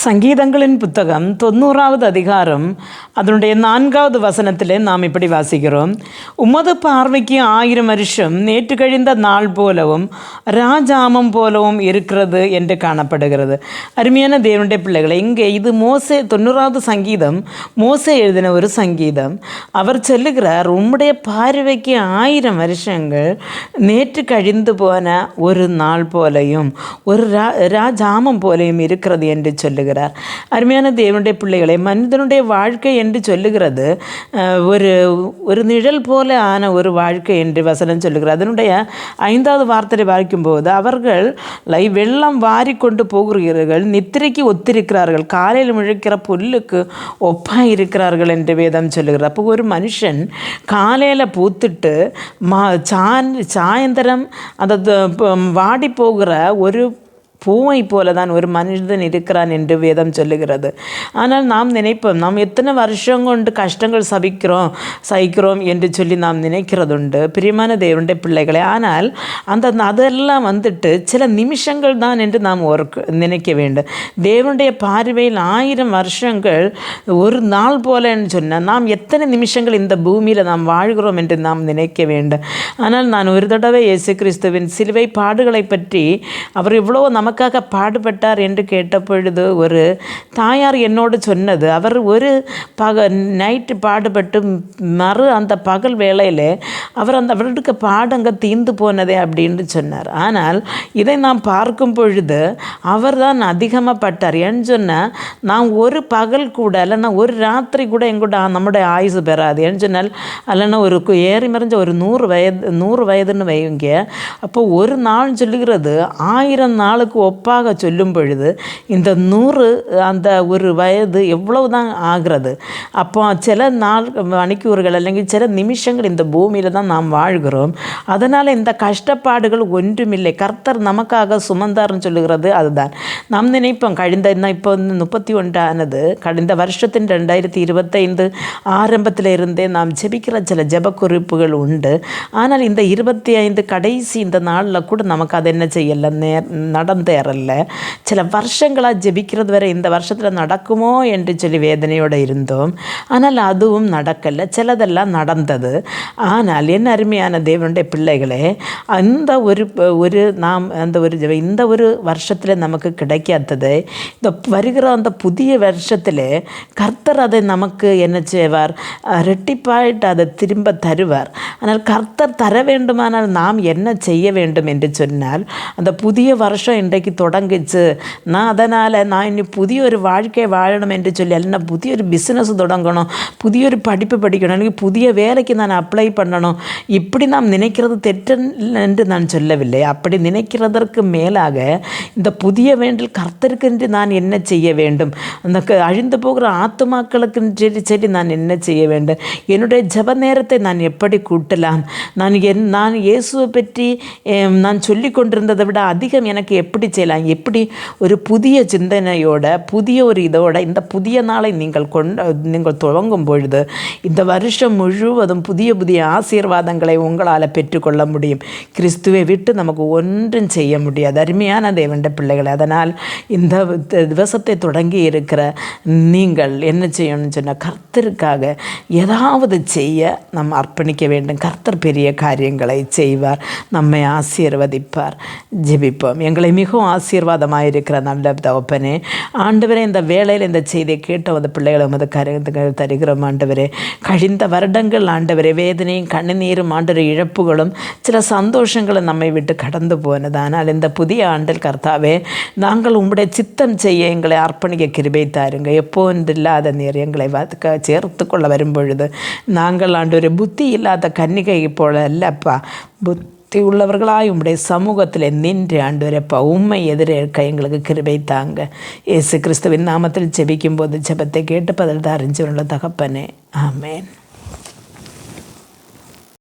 சங்கீதங்களின் புத்தகம் தொண்ணூறாவது அதிகாரம் அதனுடைய நான்காவது வசனத்திலே நாம் இப்படி வாசிக்கிறோம். உமது பார்வைக்கு ஆயிரம் வருஷம் நேற்று கழிந்த நாள் போலவும் ராஜாமம் போலவும் இருக்கிறது என்று காணப்படுகிறது. அருமையான தேவனுடைய பிள்ளைகளை இங்கே இது மோசே தொண்ணூறாவது சங்கீதம் மோசே எழுதின ஒரு சங்கீதம். அவர் சொல்லுகிறார் உம்முடைய பார்வைக்கு ஆயிரம் வருஷங்கள் நேற்று கழிந்து போன ஒரு நாள் போலையும் ஒரு ராஜாமம் போலையும் இருக்கிறது என்று சொல்லுகிறார் அருமையான தேவனுடைய பிள்ளைகளை மனிதனுடைய வாழ்க்கை என்று சொல்லுகிறது ஒரு ஒரு நிழல் போல ஆன ஒரு வாழ்க்கை என்று வசனம் சொல்லுகிறார் அதனுடைய ஐந்தாவது வார்த்தையை வாய்க்கும்போது அவர்கள் வெள்ளம் வாரி கொண்டு போகிறீர்கள் நித்திரைக்கு ஒத்திருக்கிறார்கள் காலையில் முழிக்கிற புல்லுக்கு ஒப்பாக இருக்கிறார்கள் என்று வேதம் சொல்லுகிறார் அப்போ ஒரு மனுஷன் காலையில் பூத்துட்டு மா சாயந்தரம் அந்த வாடி போகிற ஒரு பூவை போல தான் ஒரு மனிதன் இருக்கிறான் என்று வேதம் சொல்லுகிறது. ஆனால் நாம் நினைப்போம் நாம் எத்தனை வருஷம் கொண்டு கஷ்டங்கள் சபிக்கிறோம் சகிக்கிறோம் என்று சொல்லி நாம் நினைக்கிறதுண்டு. பிரியமான தேவனுடைய பிள்ளைகளே ஆனால் அந்த அதெல்லாம் வந்துட்டு சில நிமிஷங்கள் தான் என்று நாம் ஒரு நினைக்க வேண்டும். தேவனுடைய பார்வையில் ஆயிரம் வருஷங்கள் ஒரு நாள் போலன்னு சொன்னால் நாம் எத்தனை நிமிஷங்கள் இந்த பூமியில் நாம் வாழ்கிறோம் என்று நாம் நினைக்க வேண்டும். ஆனால் நான் ஒரு தடவை இயேசு கிறிஸ்துவின் சிலுவை பாடுகளை பற்றி அவர் இவ்வளோ நமக்கு நமக்காக பாடுபட்டார் என்று கேட்ட பொழுது ஒரு தாயார் என்னோடு சொன்னது அவர் ஒரு பக நைட்டு பாடுபட்டு மறு அந்த பகல் வேளையில் அவர் அந்த அவருக்கு பாடங்க தீர்ந்து போனதே அப்படின்னு சொன்னார். ஆனால் இதை நாம் பார்க்கும் பொழுது அவர் தான் அதிகமாக பட்டார். ஏன்னு சொன்னால் நான் ஒரு பகல் கூட இல்லைன்னா ஒரு ராத்திரி கூட எங்கூட நம்முடைய ஆயுசு பெறாது. ஏன்னு சொன்னால் இல்லைன்னா ஒரு ஏறி மறைஞ்ச ஒரு நூறு வயது நூறு வயதுன்னு வைங்க அப்போ ஒரு நாள் சொல்லுகிறது ஆயிரம் நாளுக்கு ஒப்பாக சொல்லும் பொழுது இந்த நூறு அந்த ஒரு வயது எவ்வளவு தான் ஆகிறது அப்போ சில நாள் மணிக்கூறுகள் அல்லது சில நிமிஷங்கள் இந்த பூமியில் தான் நாம் வாழ்கிறோம். அதனால் இந்த கஷ்டப்பாடுகள் ஒன்றுமில்லை. கர்த்தர் நமக்காக சுமந்தார்னு சொல்லுகிறது அதுதான். நாம் நினைப்போம் கழிந்த இப்போ வந்து முப்பத்தி ஒன்றானது கழிந்த வருஷத்தின் ரெண்டாயிரத்தி இருபத்தைந்து ஆரம்பத்தில் இருந்தே நாம் ஜெபிக்கிற சில ஜெப குறிப்புகள் உண்டு. ஆனால் இந்த இருபத்தி ஐந்து கடைசி இந்த நாளில் கூட நமக்கு அது என்ன செய்யலை? நே நடந்து நடந்தேறல சில வருஷங்களாக ஜெபிக்கிறது வரை இந்த வருஷத்தில் நடக்குமோ என்று சொல்லி வேதனையோடு இருந்தோம் ஆனால் அதுவும் நடக்கலை சிலதெல்லாம் நடந்தது ஆனால் என்ன அருமையான தேவனுடைய பிள்ளைகளே அந்த ஒரு ஒரு நாம் அந்த ஒரு இந்த ஒரு வருஷத்தில் நமக்கு கிடைக்காதது இந்த வருகிற அந்த புதிய வருஷத்தில் கர்த்தர் அதை நமக்கு என்ன செய்வார் அஹ், ரெட்டிப்பாயிட்டு அதை திரும்ப தருவார் ஆனால் கர்த்தர் தர வேண்டுமானால் நாம் என்ன செய்ய வேண்டும் என்று சொன்னால் அந்த புதிய வருஷம் இன்றைக்கு தொடங்குச்சு நான் அதனால் நான் இனி புதிய ஒரு வாழ்க்கை வாழணும் என்று சொல்லி அல்ல புதிய ஒரு பிஸ்னஸ் தொடங்கணும் புதிய ஒரு படிப்பு படிக்கணும் അല്ലെങ്കിൽ புதிய வேலைக்கு நான் அப்ளை பண்ணணும் இப்படி நாம் நினைக்கிறது தெற்றல்ல என்று நான் சொல்லவில்லை அப்படி நினைக்கிறதற்கு மேலாக இந்த புதிய வேண்டில் கர்த்தருக்கென்று நான் என்ன செய்ய வேண்டும் அந்த க- அழிந்து போகிற ஆத்துமாக்களுக்கு சரி சரி நான் என்ன செய்ய வேண்டும் என்னுடைய ஜெப நேரத்தை நான் எப்படி கூட்டலாம் நான் என் நான் இயேசுவை பற்றி em, நான் சொல்லி கொண்டிருந்ததை விட அதிகம் எனக்கு எப்படி எப்படி செய்யலாம். எப்படி ஒரு புதிய சிந்தனையோட புதிய ஒரு இதோட இந்த புதிய நாளை நீங்கள் கொண்ட நீங்கள் துவங்கும் பொழுது இந்த வருஷம் முழுவதும் புதிய புதிய ஆசீர்வாதங்களை உங்களால் பெற்றுக்கொள்ள முடியும். கிறிஸ்துவை விட்டு நமக்கு ஒன்றும் செய்ய முடியாது. அருமையான தேவண்ட பிள்ளைகள் அதனால் இந்த திவசத்தை தொடங்கி இருக்கிற நீங்கள் என்ன செய்யணும்னு சொன்னால் கர்த்தருக்காக ஏதாவது செய்ய நாம் அர்ப்பணிக்க வேண்டும். கர்த்தர் பெரிய காரியங்களை செய்வார். நம்மை ஆசீர்வதிப்பார். ஜெபிப்போம். எங்களை மிக மிகவும் ஆசீர்வாதமாக இருக்கிற நல்ல தகப்பனே ஆண்டவரே இந்த வேளையில் இந்த செய்தியை கேட்ட அந்த பிள்ளைகளை உமது கருத்துக்கள் தருகிறோம் ஆண்டவரே. கழிந்த வருடங்கள் ஆண்டவரே வேதனையும் கண்ணீரும் ஆண்டவரே இழப்புகளும் சில சந்தோஷங்களும் நம்மை விட்டு கடந்து போனது. ஆனால் இந்த புதிய ஆண்டில் கர்த்தாவே நாங்கள் உங்களுடைய சித்தம் செய்ய எங்களை அர்ப்பணிக்க கிருபை தாருங்க. எப்போ இல்லாத நீர் எங்களை சேர்த்து கொள்ள வரும்பொழுது நாங்கள் ஆண்டு ஒரு புத்தி இல்லாத கன்னிகை போல அல்லப்பா. புத்தி உள்ளவர்களாய் உம்முடைய சமூகத்தில் நின்று ஆண்டவரப்பா உண்மை எதிரேற்க எங்களுக்கு கிருபை தாங்க. இயேசு கிறிஸ்துவின் நாமத்தில் ஜெபிக்கும் போது ஜெபத்தை கேட்டு பதில் தான் அறிஞ்சவனுள்ள தகப்பனே. ஆமேன்.